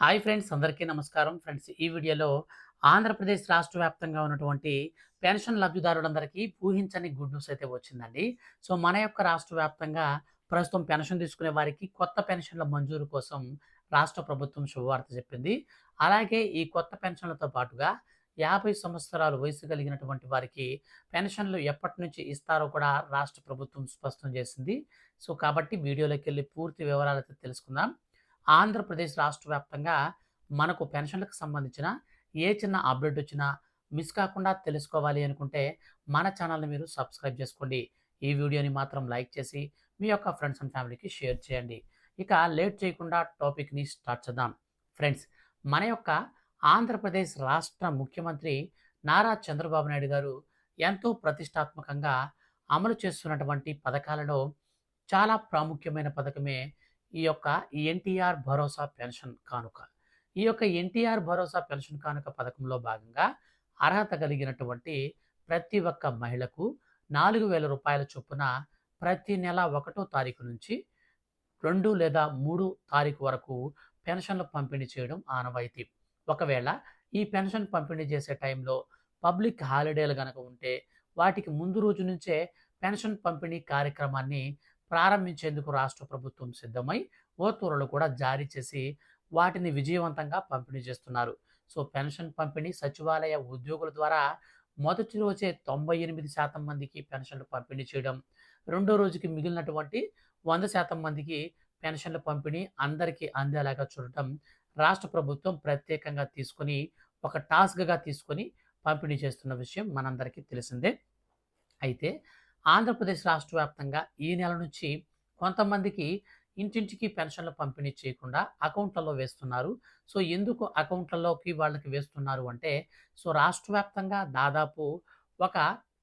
Hi friends అందరికీ నమస్కారం. Friends ఈ వీడియోలో ఆంధ్రప్రదేశ్ రాష్ట్ర వ్యాప్తంగా ఉన్నటువంటి పెన్షన్ లబ్ధిదారులందరికీ ఊహించని గుడ్ న్యూస్ అయితే వచ్చిందండి. సో మన యొక్క రాష్ట్ర వ్యాప్తంగా ప్రస్తుతం పెన్షన్ తీసుకునే వారికి కొత్త పెన్షన్ల మంజూరు కోసం రాష్ట్ర ప్రభుత్వం శుభవార్త చెప్పింది. అలాగే ఈ కొత్త పెన్షన్లతో పాటుగా యాభై సంవత్సరాలు వయసు కలిగినటువంటి వారికి పెన్షన్లు ఎప్పటి నుంచి ఇస్తారో కూడా రాష్ట్ర ప్రభుత్వం స్పష్టం చేసింది. సో కాబట్టి వీడియోలోకి వెళ్ళి పూర్తి వివరాలు అయితే తెలుసుకుందాం. ఆంధ్రప్రదేశ్ రాష్ట్ర వ్యాప్తంగా మనకు పెన్షన్లకు సంబంధించిన ఏ చిన్న అప్డేట్ వచ్చినా మిస్ కాకుండా తెలుసుకోవాలి అనుకుంటే మన ఛానల్ని మీరు సబ్స్క్రైబ్ చేసుకోండి. ఈ వీడియోని మాత్రం లైక్ చేసి మీ యొక్క ఫ్రెండ్స్ అండ్ ఫ్యామిలీకి షేర్ చేయండి. ఇక లేట్ చేయకుండా టాపిక్ని స్టార్ట్ చేద్దాం. ఫ్రెండ్స్ మన యొక్క ఆంధ్రప్రదేశ్ రాష్ట్ర ముఖ్యమంత్రి నారా చంద్రబాబు నాయుడు గారు ఎంతో ప్రతిష్టాత్మకంగా అమలు చేస్తున్నటువంటి పథకాలలో చాలా ప్రాముఖ్యమైన పథకమే ఈ యొక్క ఎన్టీఆర్ భరోసా పెన్షన్ కానుక. ఈ యొక్క ఎన్టీఆర్ భరోసా పెన్షన్ కానుక పథకంలో భాగంగా అర్హత కలిగినటువంటి ప్రతి ఒక్క మహిళకు నాలుగు వేల రూపాయల చొప్పున ప్రతి నెల ఒకటో తారీఖు నుంచి రెండు లేదా మూడు తారీఖు వరకు పెన్షన్లు పంపిణీ చేయడం ఆనవాయితీ. ఒకవేళ ఈ పెన్షన్ పంపిణీ చేసే టైంలో పబ్లిక్ హాలిడేలు కనుక ఉంటే వాటికి ముందు రోజు నుంచే పెన్షన్ పంపిణీ కార్యక్రమాన్ని ప్రారంభించేందుకు రాష్ట్ర ప్రభుత్వం సిద్ధమై ఓతూరులు కూడా జారీ చేసి వాటిని విజయవంతంగా పంపిణీ చేస్తున్నారు. సో పెన్షన్ పంపిణీ సచివాలయ ఉద్యోగుల ద్వారా మొదటి రోజే తొంభై ఎనిమిది శాతం మందికి పెన్షన్లు పంపిణీ చేయడం రెండో రోజుకి మిగిలినటువంటి వంద శాతం మందికి పెన్షన్ల పంపిణీ అందరికీ అందేలాగా చూడటం రాష్ట్ర ప్రభుత్వం ప్రత్యేకంగా తీసుకొని ఒక టాస్క్గా తీసుకొని పంపిణీ చేస్తున్న విషయం మనందరికీ తెలిసిందే. అయితే ఆంధ్రప్రదేశ్ రాష్ట్ర వ్యాప్తంగా ఈ నెల నుంచి కొంతమందికి ఇంటింటికి పెన్షన్లు పంపిణీ చేయకుండా అకౌంట్లలో వేస్తున్నారు. సో ఎందుకు అకౌంట్లలోకి వాళ్ళకి వేస్తున్నారు అంటే సో రాష్ట్ర వ్యాప్తంగా దాదాపు ఒక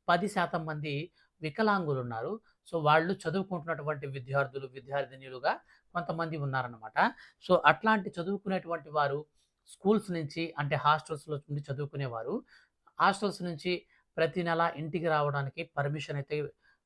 పది శాతం మంది వికలాంగులు ఉన్నారు. సో వాళ్ళు చదువుకుంటున్నటువంటి విద్యార్థులు విద్యార్థినులుగా కొంతమంది ఉన్నారనమాట సో అట్లాంటి చదువుకునేటువంటి వారు స్కూల్స్ నుంచి అంటే హాస్టల్స్లో నుండి చదువుకునేవారు హాస్టల్స్ నుంచి ప్రతి నెల ఇంటికి రావడానికి పర్మిషన్ అయితే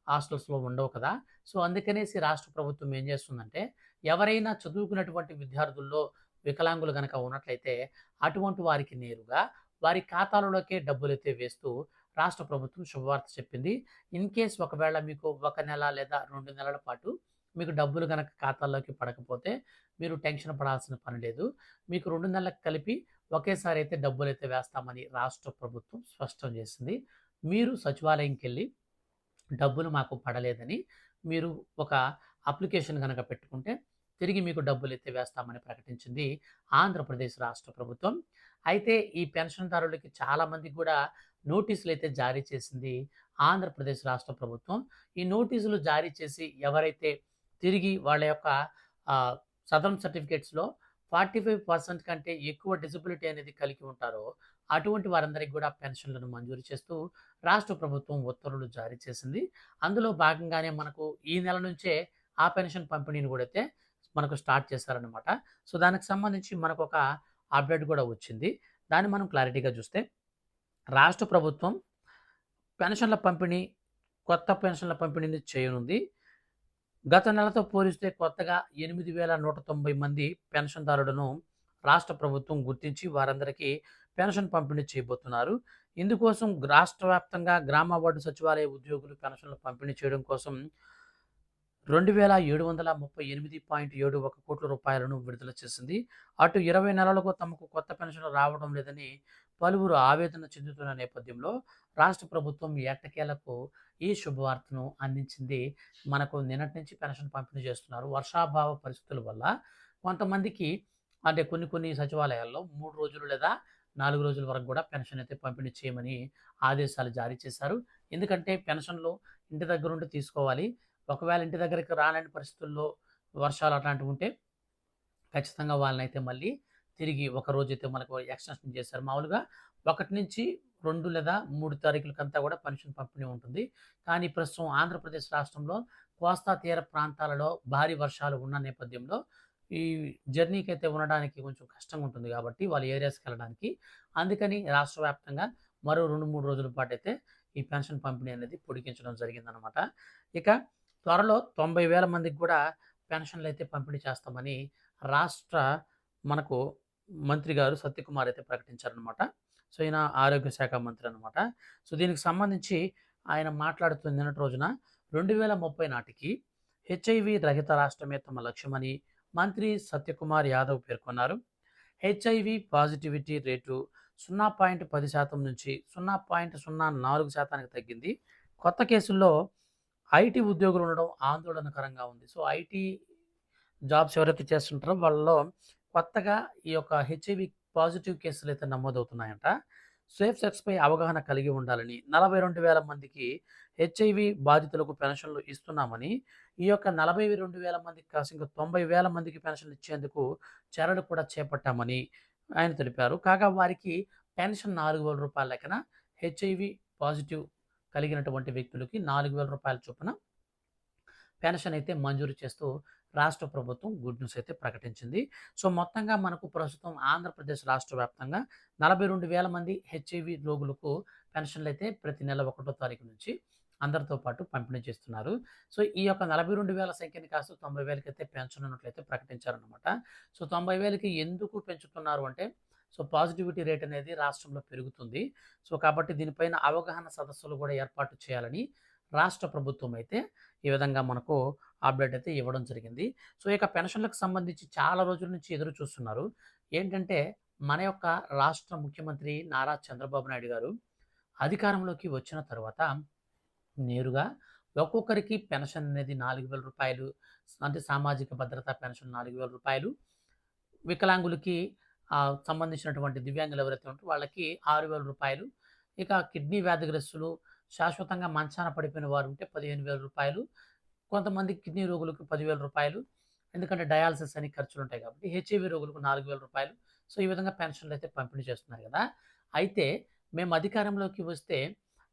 హాస్టల్స్లో ఉండవు కదా! సో అందుకనేసి రాష్ట్ర ప్రభుత్వం ఏం చేస్తుందంటే ఎవరైనా చదువుకున్నటువంటి విద్యార్థుల్లో వికలాంగులు కనుక ఉన్నట్లయితే అటువంటి వారికి నేరుగా వారి ఖాతాలలోకే డబ్బులు అయితే వేస్తూ రాష్ట్ర ప్రభుత్వం శుభవార్త చెప్పింది. ఇన్ కేస్ ఒకవేళ మీకు ఒక నెల లేదా రెండు నెలల పాటు మీకు డబ్బులు కనుక ఖాతాల్లోకి పడకపోతే మీరు టెన్షన్ పడాల్సిన పని లేదు. మీకు రెండు నెలలకు కలిపి ఒకేసారి అయితే డబ్బులు అయితే వేస్తామని రాష్ట్ర ప్రభుత్వం స్పష్టం చేసింది. మీరు సచివాలయంకి వెళ్ళి డబ్బులు మాకు పడలేదని మీరు ఒక అప్లికేషన్ కనుక పెట్టుకుంటే తిరిగి మీకు డబ్బులు అయితే వేస్తామని ప్రకటించింది ఆంధ్రప్రదేశ్ రాష్ట్ర ప్రభుత్వం. అయితే ఈ పెన్షన్దారులకి చాలామందికి కూడా నోటీసులు అయితే జారీ చేసింది ఆంధ్రప్రదేశ్ రాష్ట్ర ప్రభుత్వం. ఈ నోటీసులు జారీ చేసి ఎవరైతే తిరిగి వాళ్ళ యొక్క సదరం సర్టిఫికేట్స్లో ఫార్టీ ఫైవ్ పర్సెంట్ కంటే ఎక్కువ డిజబిలిటీ అనేది కలిగి ఉంటారో అటువంటి వారందరికీ కూడా పెన్షన్లను మంజూరు చేస్తూ రాష్ట్ర ప్రభుత్వం ఉత్తర్వులు జారీ చేసింది. అందులో భాగంగానే మనకు ఈ నెల నుంచే ఆ పెన్షన్ పంపిణీని కూడా అయితే మనకు స్టార్ట్ చేశారనమాట సో దానికి సంబంధించి మనకు ఒక అప్డేట్ కూడా వచ్చింది. దాన్ని మనం క్లారిటీగా చూస్తే రాష్ట్ర ప్రభుత్వం పెన్షన్ల పంపిణీ కొత్త పెన్షన్ల పంపిణీని చేయనుంది. గత నెలతో పోలిస్తే కొత్తగా ఎనిమిది వేల నూట తొంభై మంది పెన్షన్దారులను రాష్ట్ర ప్రభుత్వం గుర్తించి వారందరికీ పెన్షన్ పంపిణీ చేయబోతున్నారు. ఇందుకోసం రాష్ట్ర వ్యాప్తంగా గ్రామ వార్డు సచివాలయ ఉద్యోగులు పెన్షన్లు పంపిణీ చేయడం కోసం రెండు వేల ఏడు వందల ముప్పై ఎనిమిది పాయింట్ ఏడు ఒక కోట్ల రూపాయలను విడుదల చేసింది. అటు ఇరవై నెలలకు తమకు కొత్త పెన్షన్లు రావడం లేదని పలువురు ఆవేదన చెందుతున్న నేపథ్యంలో రాష్ట్ర ప్రభుత్వం ఎట్టకేలకు ఈ శుభవార్తను అందించింది. మనకు నిన్నటి నుంచి పెన్షన్ పంపిణీ చేస్తున్నారు. వర్షాభావ పరిస్థితుల వల్ల కొంతమందికి అంటే కొన్ని కొన్ని సచివాలయాల్లో మూడు రోజులు లేదా నాలుగు రోజుల వరకు కూడా పెన్షన్ అయితే పంపిణీ చేయమని ఆదేశాలు జారీ చేశారు. ఎందుకంటే పెన్షన్లు ఇంటి దగ్గర ఉండి తీసుకోవాలి. ఒకవేళ ఇంటి దగ్గరికి రాలేని పరిస్థితుల్లో వర్షాలు అట్లాంటివి ఉంటే ఖచ్చితంగా వాళ్ళని అయితే మళ్ళీ తిరిగి ఒక రోజైతే అయితే మనకు ఎక్స్టెన్షన్ చేశారు. మామూలుగా ఒకటి నుంచి రెండు లేదా మూడు తారీఖులకంతా కూడా పెన్షన్ పంపిణీ ఉంటుంది. కానీ ప్రస్తుతం ఆంధ్రప్రదేశ్ రాష్ట్రంలో కోస్తా తీర ప్రాంతాలలో భారీ వర్షాలు ఉన్న నేపథ్యంలో ఈ జర్నీకి అయితే ఉండడానికి కొంచెం కష్టంగా ఉంటుంది కాబట్టి వాళ్ళ ఏరియాస్కి వెళ్ళడానికి. అందుకని రాష్ట్ర వ్యాప్తంగా మరో రెండు మూడు రోజుల పాటు అయితే ఈ పెన్షన్ పంపిణీ అనేది పొడిగించడం జరిగిందనమాట ఇక త్వరలో తొంభై వేల మందికి కూడా పెన్షన్లు అయితే పంపిణీ చేస్తామని రాష్ట్ర మనకు మంత్రి గారు సత్యకుమార్ అయితే ప్రకటించారనమాట సో ఈయన ఆరోగ్య శాఖ మంత్రి అనమాట సో దీనికి సంబంధించి ఆయన మాట్లాడుతున్న నిన్నటి రోజున రెండు వేల ముప్పై నాటికి హెచ్ఐవి రహిత రాష్ట్రమే తమ లక్ష్యమని మంత్రి సత్యకుమార్ యాదవ్ పేర్కొన్నారు. హెచ్ఐవి పాజిటివిటీ రేటు సున్నా పాయింట్ పది శాతం నుంచి సున్నా పాయింట్ సున్నా నాలుగు శాతానికి తగ్గింది. కొత్త కేసుల్లో ఐటీ ఉద్యోగులు ఉండడం ఆందోళనకరంగా ఉంది. సో ఐటీ జాబ్స్ ఎవరైతే చేస్తుంటారో వాళ్ళలో కొత్తగా ఈ యొక్క హెచ్ఐవి పాజిటివ్ కేసులు అయితే నమోదవుతున్నాయంట. సేఫ్ సెక్స్పై అవగాహన కలిగి ఉండాలని నలభై రెండు వేల మందికి హెచ్ఐవి బాధితులకు పెన్షన్లు ఇస్తున్నామని ఈ యొక్క నలభై రెండు వేల మందికి కాసి ఇంకా తొంభై వేల మందికి పెన్షన్లు ఇచ్చేందుకు చర్యలు కూడా చేపట్టామని ఆయన తెలిపారు. కాగా వారికి పెన్షన్ నాలుగు వేల రూపాయల లెక్కన హెచ్ఐవి పాజిటివ్ కలిగినటువంటి వ్యక్తులకి నాలుగు వేల రూపాయల చొప్పున పెన్షన్ అయితే మంజూరు చేస్తూ రాష్ట్ర ప్రభుత్వం గుడ్ న్యూస్ అయితే ప్రకటించింది. సో మొత్తంగా మనకు ప్రస్తుతం ఆంధ్రప్రదేశ్ రాష్ట్ర వ్యాప్తంగా నలభై రెండు వేల మంది హెచ్ఐవి రోగులకు పెన్షన్లు అయితే ప్రతి నెల ఒకటో తారీఖు నుంచి అందరితో పాటు పంపిణీ చేస్తున్నారు. సో ఈ యొక్క నలభై రెండు వేల సంఖ్యని కాస్త తొంభై వేలకి అయితే పెంచనున్నట్లయితే ప్రకటించారనమాట సో తొంభై వేలకి ఎందుకు పెంచుతున్నారు అంటే సో పాజిటివిటీ రేట్ అనేది రాష్ట్రంలో పెరుగుతుంది. సో కాబట్టి దీనిపైన అవగాహన సదస్సులు కూడా ఏర్పాటు చేయాలని రాష్ట్ర ప్రభుత్వం అయితే ఈ విధంగా మనకు అప్డేట్ అయితే ఇవ్వడం జరిగింది. సో ఇక పెన్షన్లకు సంబంధించి చాలా రోజుల నుంచి ఎదురు చూస్తున్నారు. ఏంటంటే మన యొక్క రాష్ట్ర ముఖ్యమంత్రి నారా చంద్రబాబు నాయుడు గారు అధికారంలోకి వచ్చిన తర్వాత నేరుగా ఒక్కొక్కరికి పెన్షన్ అనేది నాలుగు వేల రూపాయలు అంటే సామాజిక భద్రత పెన్షన్ నాలుగు వేల రూపాయలు వికలాంగులకి సంబంధించినటువంటి దివ్యాంగులు ఎవరైతే ఉంటారో వాళ్ళకి ఆరు వేల రూపాయలు ఇక కిడ్నీ వ్యాధిగ్రస్తులు శాశ్వతంగా మంచాన పడిపోయిన వారు ఉంటే పదిహేను వేల రూపాయలు కొంతమంది కిడ్నీ రోగులకు పదివేల రూపాయలు ఎందుకంటే డయాలసిస్ అని ఖర్చులు ఉంటాయి కాబట్టి హెచ్ఐవి రోగులకు నాలుగు వేల రూపాయలు. సో ఈ విధంగా పెన్షన్లు అయితే పంపిణీ చేస్తున్నారు కదా. అయితే మేము అధికారంలోకి వస్తే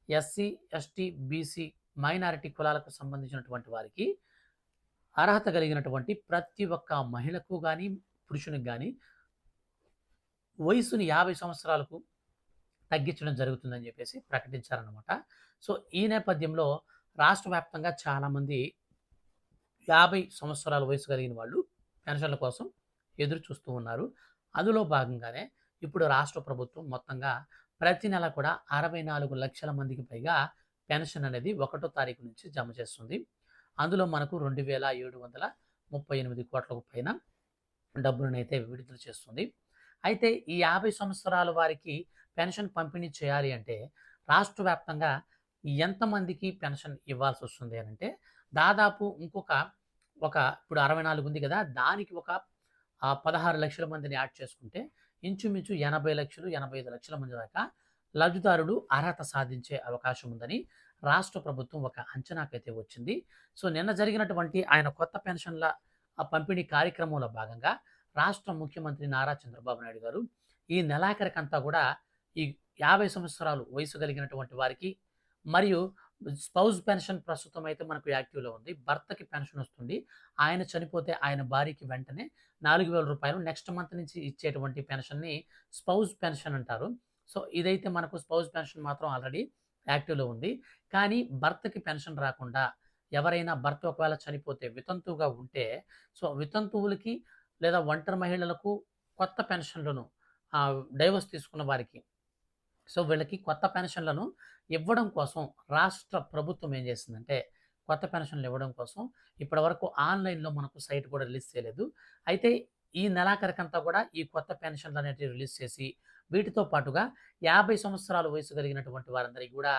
ఎస్సీ ఎస్టీ బీసీ మైనారిటీ కులాలకు సంబంధించినటువంటి వారికి అర్హత కలిగినటువంటి ప్రతి ఒక్క మహిళకు కానీ పురుషునికి కానీ వయసుని యాభై సంవత్సరాలకు తగ్గించడం జరుగుతుందని చెప్పేసి ప్రకటించారనమాట సో ఈ నేపథ్యంలో రాష్ట్ర వ్యాప్తంగా చాలామంది యాభై సంవత్సరాల వయసు కలిగిన వాళ్ళు పెన్షన్ల కోసం ఎదురు చూస్తూ ఉన్నారు. అందులో భాగంగానే ఇప్పుడు రాష్ట్ర ప్రభుత్వం మొత్తంగా ప్రతి నెల కూడా అరవై నాలుగు లక్షల మందికి పైగా పెన్షన్ అనేది ఒకటో తారీఖు నుంచి జమ చేస్తుంది. అందులో మనకు రెండు వేల ఏడు వందల ముప్పై ఎనిమిది కోట్లకు పైన డబ్బులను అయితే విడుదల చేస్తుంది. అయితే ఈ యాభై సంవత్సరాల వారికి పెన్షన్ పంపిణీ చేయాలి అంటే రాష్ట్ర వ్యాప్తంగా ఎంతమందికి పెన్షన్ ఇవ్వాల్సి వస్తుంది అని అంటే దాదాపు ఇంకొక ఒక ఇప్పుడు అరవై నాలుగు ఉంది కదా దానికి ఒక పదహారు లక్షల మందిని యాడ్ చేసుకుంటే ఇంచుమించు ఎనభై లక్షలు ఎనభై ఐదు లక్షల మంది దాకా లబ్ధిదారుడు అర్హత సాధించే అవకాశం ఉందని రాష్ట్ర ప్రభుత్వం ఒక అంచనాకైతే వచ్చింది. సో నిన్న జరిగినటువంటి ఆయన కొత్త పెన్షన్ల పంపిణీ కార్యక్రమంలో భాగంగా రాష్ట్ర ముఖ్యమంత్రి నారా చంద్రబాబు నాయుడు గారు ఈ నెలాఖరికంతా కూడా ఈ యాభై సంవత్సరాలు వయసు కలిగినటువంటి వారికి మరియు స్పౌజ్ పెన్షన్ ప్రస్తుతం అయితే మనకు యాక్టివ్లో ఉంది. భర్తకి పెన్షన్ వస్తుంది. ఆయన చనిపోతే ఆయన భార్యకి వెంటనే నాలుగు వేల రూపాయలు నెక్స్ట్ మంత్ నుంచి ఇచ్చేటువంటి పెన్షన్ని స్పౌజ్ పెన్షన్ అంటారు. సో ఇదైతే మనకు స్పౌజ్ పెన్షన్ మాత్రం ఆల్రెడీ యాక్టివ్లో ఉంది. కానీ భర్తకి పెన్షన్ రాకుండా ఎవరైనా భర్త ఒకవేళ చనిపోతే వితంతువుగా ఉంటే సో వితంతువులకి లేదా ఒంటరి మహిళలకు కొత్త పెన్షన్లను డైవర్స్ తీసుకున్న వారికి. సో వీళ్ళకి కొత్త పెన్షన్లను ఇవ్వడం కోసం రాష్ట్ర ప్రభుత్వం ఏం చేసిందంటే కొత్త పెన్షన్లు ఇవ్వడం కోసం ఇప్పటివరకు ఆన్లైన్లో మనకు సైట్ కూడా రిలీజ్ చేయలేదు. అయితే ఈ నెలాఖరికంతా కూడా ఈ కొత్త పెన్షన్లు అనేటివి రిలీజ్ చేసి వీటితో పాటుగా యాభై సంవత్సరాల వయసు కలిగినటువంటి వారందరికీ కూడా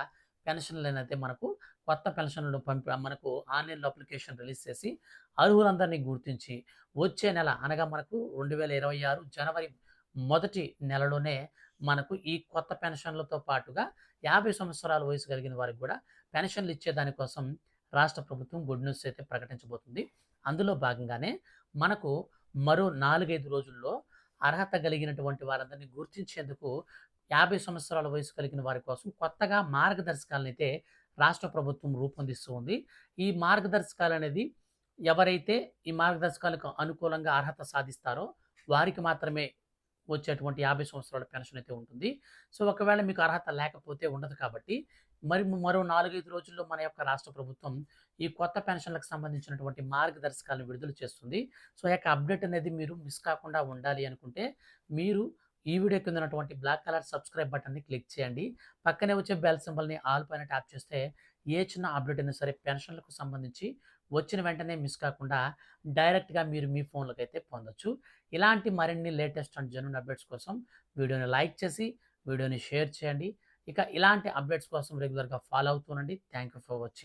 పెన్షన్లు అనేది మనకు కొత్త పెన్షన్లు పంపి మనకు ఆన్లైన్లో అప్లికేషన్ రిలీజ్ చేసి అర్హులందరినీ గుర్తించి వచ్చే నెల అనగా మనకు రెండు వేల ఇరవై ఆరు జనవరి మొదటి నెలలోనే మనకు ఈ కొత్త పెన్షన్లతో పాటుగా యాభై సంవత్సరాల వయసు కలిగిన వారికి కూడా పెన్షన్లు ఇచ్చే దానికోసం రాష్ట్ర ప్రభుత్వం గుడ్ న్యూస్ అయితే ప్రకటించబోతుంది. అందులో భాగంగానే మనకు మరో నాలుగైదు రోజుల్లో అర్హత కలిగినటువంటి వారందరినీ గుర్తించేందుకు యాభై సంవత్సరాల వయసు కలిగిన వారి కోసం కొత్తగా మార్గదర్శకాలను అయితే రాష్ట్ర ప్రభుత్వం రూపొందిస్తూ ఉంది ఈ మార్గదర్శకాలు అనేది ఎవరైతే ఈ మార్గదర్శకాలకు అనుకూలంగా అర్హత సాధిస్తారో వారికి మాత్రమే వచ్చేటువంటి 50 సంవత్సరాల పెన్షన్ అయితే ఉంటుంది. సో, ఒకవేళ మీకు అర్హత లేకపోతే ఉండదు కాబట్టి, మరి మరో 4, 5 రోజుల్లో మన యొక్క రాష్ట్ర ప్రభుత్వం ఈ కొత్త పెన్షన్‌లకు సంబంధించినటువంటి మార్గదర్శకాలను విడుదల చేస్తుంది. సో, ఆ యొక్క అప్డేట్ అనేది మీరు మిస్ కాకుండా ఉండాలి అనుకుంటే, మీరు ఈ వీడియో కింద ఉన్నటువంటి బ్లాక్ కలర్ సబ్స్క్రైబ్ బటన్‌ని క్లిక్ చేయండి. పక్కనే వచ్చే బెల్ సింబల్‌ని ఆల్ పైన ట్యాప్ చేస్తే, ఏ చిన్న అప్డేట్ అయినా సరే పెన్షన్‌లకు సంబంధించి వచ్చిన వెంటనే మిస్ కాకుండా డైరెక్ట్‌గా మీరు మీ ఫోన్‌లోకైతే పొందొచ్చు. ఇలాంటి మరిన్ని లేటెస్ట్ అండ్ జనరల్ అప్డేట్స్ కోసం వీడియోని లైక్ చేసి, వీడియోని షేర్ చేయండి. ఇక ఇలాంటి అప్డేట్స్ కోసం రెగ్యులర్‌గా ఫాలో అవుతూ ఉండండి. Thank you for watching.